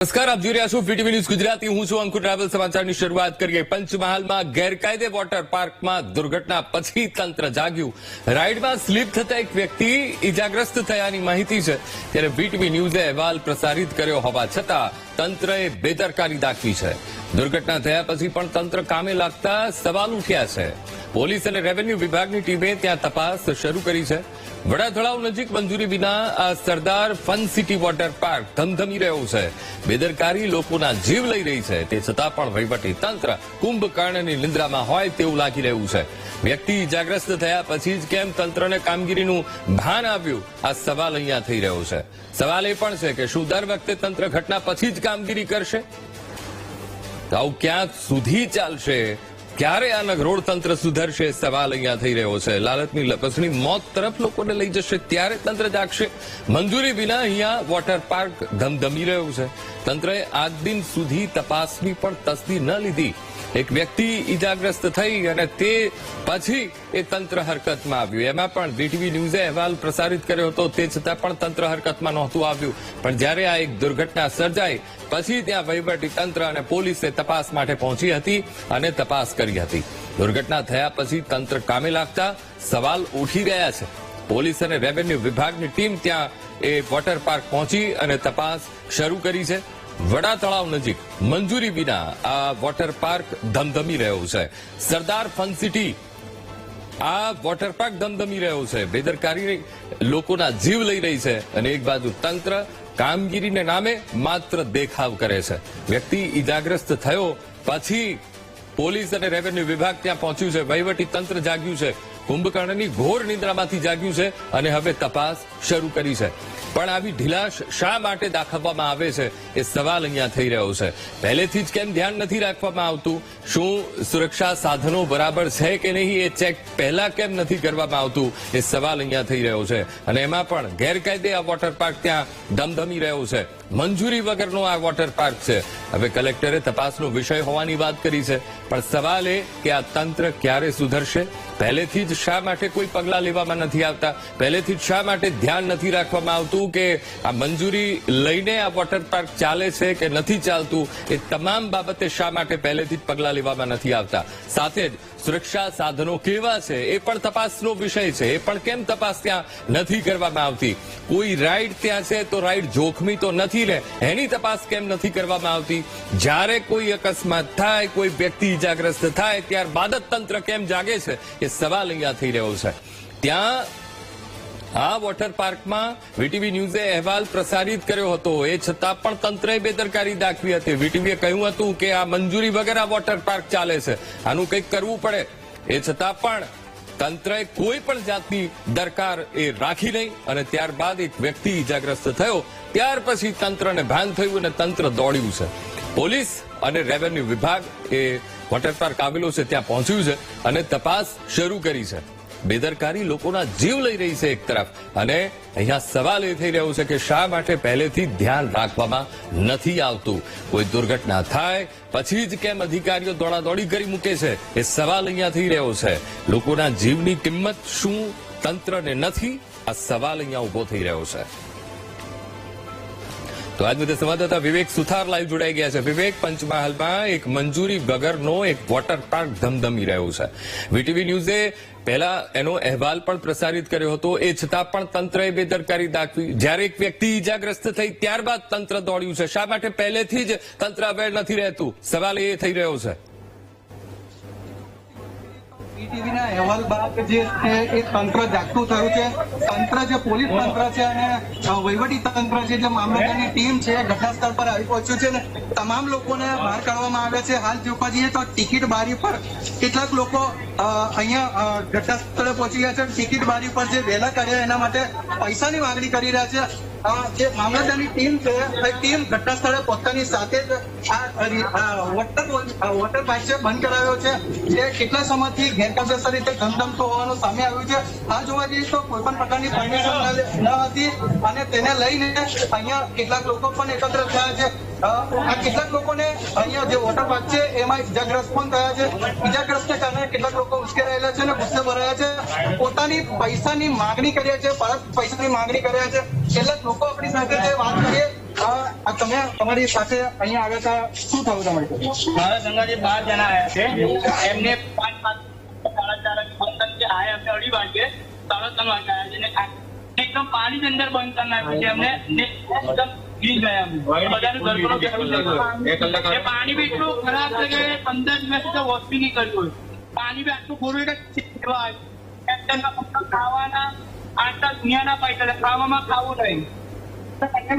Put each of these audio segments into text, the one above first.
નમસ્કાર, આપ જોઈ રહ્યા છો પીટીવી ન્યૂઝ ગુજરાતી. હું છું અંકુર રાવલ. સમાચારની શરૂઆત કરીએ. પંચમહાલમાં ગેરકાયદે વોટર પાર્કમાં દુર્ઘટના પછી તંત્ર જાગ્યું. રાઇડમાં સ્લીપ થતા એક વ્યક્તિ ઈજાગ્રસ્ત થયાની માહિતી છે. ત્યારે વીટીવી ન્યૂઝે અહેવાલ પ્રસારિત કર્યો હોવા છતાં તંત્રએ બેદરકારી દાખવી છે. દુર્ઘટના થયા પછી પણ તંત્ર કામે લાગતા સવાલ ઉઠ્યા છે. પોલીસ અને રેવન્યુ વિભાગની ટીમે ત્યાં તપાસ શરૂ કરી છે. વડાધળાવ નજીક મંજૂરી વિના આ Sardar fun city water park ધમધમી રહ્યો છે. બેદરકારી લોકોના જીવ લઈ રહી છે. તે છતાં પણ વહીવટી તંત્ર કુંભકર્ણની નિંદ્રામાં હોય તેવું લાગી રહ્યું છે. વ્યક્તિ ઇજાગ્રસ્ત થયા પછી જ કેમ તંત્રને કામગીરીનું ભાન આવ્યું? આ સવાલ અહીંયા થઈ રહ્યો છે. સવાલ એ પણ છે કે શું દર વખતે તંત્ર ઘટના પછી જ કામગીરી કરશે? તો આવું ક્યાં સુધી ચાલશે? ક્યારે આ નગરોળ તંત્ર સુધરશે સવાલ અહીંયા થઈ રહ્યો છે. લાલચની લપસણી મોત તરફ લોકોને લઈ જશે, ત્યારે તંત્ર જાગશે. મંજૂરી વિના અહીંયા વોટર પાર્ક ધમધમી રહ્યું છે. તંત્રએ આજ દિન સુધી તપાસની પણ તસદી ન લીધી. એક વ્યક્તિ ઈજાગ્રસ્ત થઈ અને તે પછી એ તંત્ર હરકતમાં આવ્યું. એમાં પણ વીટીવી ન્યૂઝે અહેવાલ પ્રસારિત કર્યો હતો. તે છતાં પણ તંત્ર હરકતમાં નહોતું આવ્યું. પણ જ્યારે આ એક દુર્ઘટના સર્જાઈ, પછી ત્યાં વહીવટી તંત્ર અને પોલીસે તપાસ માટે પહોંચી હતી અને તપાસ કરી હતી. દુર્ઘટના થયા પછી તંત્ર કામે લાગતા સવાલ ઉઠી ગયા છે. પોલીસ અને રેવન્યુ વિભાગની ટીમ ત્યાં એ વોટર પાર્ક પહોંચી અને તપાસ શરૂ કરી છે. વડા તળાવ નજીક મંજૂરી વિના આ વોટર પાર્ક ધમધમી રહ્યો છે. સરદાર ફન સિટી આ વોટર પાર્ક ધમધમી રહ્યો છે. બેદરકારી લોકોના જીવ લઈ રહી છે અને એક બાજુ તંત્ર કામગીરીને નામે માત્ર દેખાવ કરે છે. વ્યક્તિ ઈજાગ્રસ્ત થયો, પછી પોલીસ અને રેવન્યુ વિભાગ ત્યાં પહોંચ્યું છે. વહીવટી તંત્ર જાગ્યું છે. કુંભકર્ણની ઘોર નિંદ્રામાંથી જાગ્યું છે અને હવે તપાસ શરૂ કરી છે. પણ આવી ઢીલાશ શા માટે દાખવવામાં આવે છે એ સવાલ અહીંયા થઈ રહ્યો છે. પહેલેથી જ કેમ ધ્યાન નથી રાખવામાં આવતું? શું સુરક્ષા સાધનો બરાબર છે કે નહીં? એ ચેક પહેલા કેમ નથી કરવામાં આવતું? એ સવાલ અહીંયા થઈ રહ્યો છે. અને એમાં પણ ગેરકાયદે આ વોટર પાર્ક ત્યાં ધમધમી રહ્યો છે. મંજૂરી વગરનો આ વોટર પાર્ક છે. હવે કલેક્ટરે તપાસનો વિષય હોવાની વાત કરી છે. પણ સવાલ એ કે આ તંત્ર ક્યારે સુધરશે? પહેલેથી જ શા માટે કોઈ પગલાં લેવામાં નથી આવતા? પહેલેથી જ શા માટે ધ્યાન નથી રાખવામાં આવતું કે આ મંજૂરી લઈને આ વોટર પાર્ક ચાલે છે કે નથી ચાલતું? એ તમામ બાબતે શા માટે પહેલેથી જ પગલા લેવામાં નથી આવતા? સાથે જ સુરક્ષા સાધનો કેવા છે એ પણ તપાસનો વિષય છે. એ પણ કેમ તપાસ ત્યાં નથી કરવામાં આવતી? કોઈ રાઈડ ત્યાં છે તો રાઈડ જોખમી તો નથી ને? એની તપાસ કેમ નથી કરવામાં આવતી? જ્યારે કોઈ અકસ્માત થાય, કોઈ વ્યક્તિ ઇજાગ્રસ્ત થાય, ત્યારબાદ જ તંત્ર કેમ જાગે છે? એ સવાલ અહીંયા થઈ રહ્યો છે. ત્યાં આ વોટર પાર્કમાં વીટીવી ન્યૂઝે અહેવાલ પ્રસારિત કર્યો હતો. એ છતાં પણ તંત્રએ બેદરકારી દાખવી હતી. વીટીવીએ કહ્યું હતું કે આ મંજૂરી વગર આ વોટર પાર્ક ચાલે છે. આનું કંઈક કરવું પડે. એ છતાં પણ તંત્રએ કોઈ પણ જાતની દરકાર એ રાખી નહીં અને ત્યારબાદ એક વ્યક્તિ ઇજાગ્રસ્ત થયો. ત્યાર પછી તંત્રને ભાન થયું અને તંત્ર દોડ્યું છે. પોલીસ અને રેવન્યુ વિભાગ એ વોટર પાર્ક આવેલો છે, ત્યાં પહોંચ્યું છે અને તપાસ શરૂ કરી છે. બેદરકારી લોકોના જીવ લઈ રહી છે એક તરફ. અને અહીંયા સવાલ એ થઈ રહ્યો છે કે શા માટે પહેલેથી ધ્યાન રાખવામાં નથી આવતું? કોઈ દુર્ઘટના થાય, પછી જ કેમ અધિકારીઓ દોડાદોડી કરી મૂકે છે? એ સવાલ અહીંયા થઈ રહ્યો છે. લોકોના જીવની કિંમત શું તંત્રને નથી? આ સવાલ અહીંયા ઊભો થઈ રહ્યો છે. તો આજ મુદ્દે સંવાદદાતા વિવેક સુથાર લાઈવ જોડાઈ ગયા છે. વિવેક, પંચમહાલમાં એક મંજૂરી વગરનો એક વોટર પાર્ક ધમધમી રહ્યો છે. વીટીવી ન્યૂઝે પહેલા એનો અહેવાલ પણ પ્રસારિત કર્યો હતો. એ છતાં પણ તંત્રએ બેદરકારી દાખવી. જ્યારે એક વ્યક્તિ ઈજાગ્રસ્ત થઈ ત્યારબાદ તંત્ર દોડ્યું છે. શા માટે પહેલેથી જ તંત્ર અવેર નથી રહેતું? સવાલ એ થઈ રહ્યો છે. ટીવીના અહેવાલ બાદ જે એ તંત્ર જાગતું થયું છે. તંત્ર જે પોલીસ તંત્ર છે અને વહીવટી તંત્ર છે, જે મામલતદારની ટીમ છે ઘટના પર આવી પહોંચ્યું છે ને તમામ લોકોને બહાર કાઢવામાં આવ્યા છે. હાલ જોવા જઈએ તો ટિકિટ બારી પર કેટલાક લોકો અહીંયા ઘટના સ્થળે પહોંચી ગયા છે ટિકિટ બારી પર જે વહેલા કાઢ્યા એના માટે પૈસાની માગણી કરી રહ્યા છે. જે મામલતદારની ટીમ છે, એ ટીમ ઘટના પહોંચતાની સાથે જ આ વોટર વોટર પાઇપ છે બંધ કરાવ્યો છે, જે કેટલા સમયથી ગેરકાયદેસર રીતે ધમધમતો હોવાનું સામે આવ્યું છે. આ જોવા જઈએ તો કોઈ પણ પ્રકારની પરમિશન ન હતી, અને તેને લઈને અહીંયા કેટલાક લોકો પણ એકત્ર થયા છે. આ કેટલાક લોકોને અહીંયા જે વોટર પાર્ક છે, એમાં ઇજાગ્રસ્ત પણ થયા છે. ઇજાગ્રસ્તને કારણે કેટલાક લોકો ઉશ્કેરાયેલા છે અને ગુસ્સે ભરાયા છે. પોતાની પૈસાની માંગણી કર્યા છે, પરત પૈસાની માંગણી કર્યા છે. કેટલાક લોકો આપણી સાથે જે વાત કરીએ તમે તમારી સાથે અહીંયા આવ્યા હતા. શું થયું તમારી? મારા સંગાથી બાર જણા આવ્યા છે, એમને પાંચ પાંચ સાડા ચાર બંધ છે. આયા અમને અઢી વાગે સાડા ત્રણ વાગે આવ્યા છે. એકદમ પાણી ની અંદર બંધ કરી નાખ્યું છે એમને. એકદમ પાણી બી એટલું ખરાબ છે કે પંદર દિવસ તો વોશ બી નહીં કર્યું પાણી બી આટલું ખોરું એટલે ખાવાના આટલા દુનિયાના પૈસા ખાવામાં ખાવું નહીં. કરી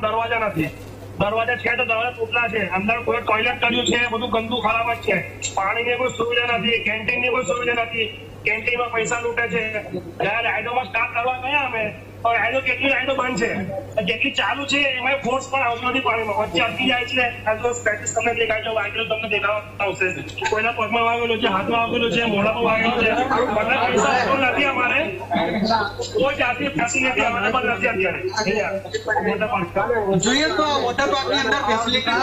દરવાજા નથી દરવાજા છે તો દરવાજા તૂટલા છે અંદર કોઈ ટોયલેટ કર્યું છે બધું ગંદુ ખરાબ જ છે પાણીની કોઈ સુવિધા નથી. કેન્ટીનની કોઈ સુવિધા નથી કેન્ટીનમાં પૈસા લૂંટે છે. જ્યારે રાઇડોમાં સ્ટાર્ટ કરવા ગયા અમે. તો એનો કેટલી લાઈનો બંધ છે. જેટલી ચાલુ છે, એમાં ફોર્સ પણ આવતો નથી પાણીમાં. વચ્ચે અટકી જાય છે, આ સ્ક્રેચીસ તમને દેખાય વાગેલું તમને દેખાવા આવશે. કોઈના પગમાં વાગેલો છે, હાથમાં વાગેલો છે, મોઢામાં વાગેલો છે, બધા પૈસા નથી અમારે. કોઈ જાતની ફેસિલિટી અવેલેબલ નથી અત્યારે. પાણી જોઈએ તો વોટર પાર્કની અંદર ફેસિલિટી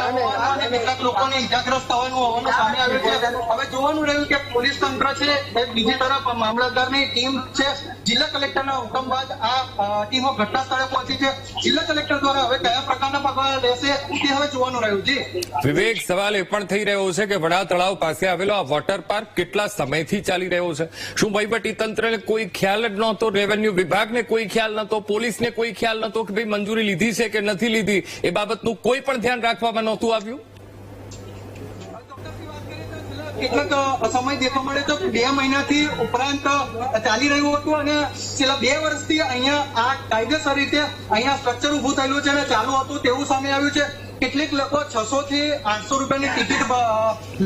અને કેટલાક લોકોને ઇજાગ્રસ્ત થવાનું હોવાનું સામે આવ્યું છે. હવે જોવાનું રહ્યું કે પોલીસ તંત્ર છે બીજી તરફ મામલતદારની ટીમ છે. જિલ્લા કલેક્ટરના હુકમ બાદ આ ટીમો ઘટના સ્થળે પહોંચી છે. જિલ્લા કલેક્ટર દ્વારા હવે કયા પ્રકારના પગલા લેશે તે હવે જોવાનું રહ્યું છે. વિવેક, સવાલ એ પણ થઈ રહ્યો છે કે વડા તળાવ પાસે આવેલો આ વોટર પાર્ક કેટલા સમયથી ચાલી રહ્યો છે? શું વહીવટી તંત્રને કોઈ ખ્યાલ જ નહોતો? રેવન્યુ વિભાગને કોઈ ખ્યાલ નહોતો? પોલીસને કોઈ ખ્યાલ નહોતો કે ભાઈ મંજૂરી લીધી છે કે નથી લીધી? એ બાબતનું કોઈ પણ ધ્યાન રાખવામાં નહોતું આવ્યું? કેટલાક સમય દેખવા મળે તો બે મહિનાથી ઉપરાંત ચાલી રહ્યું હતું અને છેલ્લા બે વર્ષથી અહીંયા આ કાયદેસર રીતે અહીંયા સ્ટ્રક્ચર ઉભું થયેલું છે અને ચાલુ હતું તેવું સામે આવ્યું છે. કેટલીક લોકો છસો થી આઠસો રૂપિયાની ટિકિટ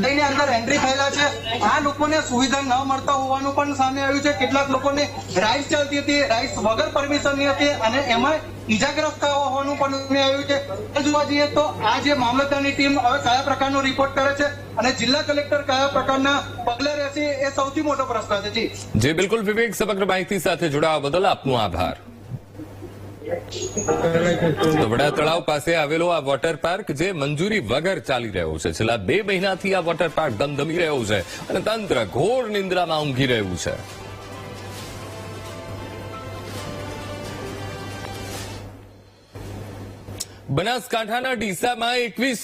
લઈને અંદર એન્ટ્રી થયેલા છે. આ લોકોને સુવિધા ન મળતા હોવાનું પણ સામે આવ્યું છે. કેટલાક લોકોને રાઇસ ચાલતી હતી રાઇસ વગર પરમિશનની હતી અને એમાં ઈજાગ્રસ્ત હોવાનું પણ સામે આવ્યું છે. જોવા જઈએ તો આ જે મામલતદારની ટીમ હવે કયા પ્રકારનો રિપોર્ટ કરે છે અને જિલ્લા કલેક્ટર કયા પ્રકારના પગલા રહેશે એ સૌથી મોટો પ્રશ્ન છે. જી. જે, બિલકુલ વિવેક, સમગ્ર માહિતી સાથે જોડાવા બદલ આપનો આભાર. વડા તળાવ પાસે આવેલો આ વોટર પાર્ક જે મંજૂરી વગર ચાલી રહ્યો છે. છેલ્લા બે મહિનાથી આ વોટર પાર્ક ધમધમી રહ્યો છે અને તંત્ર ઘોર નિંદ્રામાં ઊંઘી રહ્યું છે. બનાસકાંઠાના ડીસામાં એકવીસ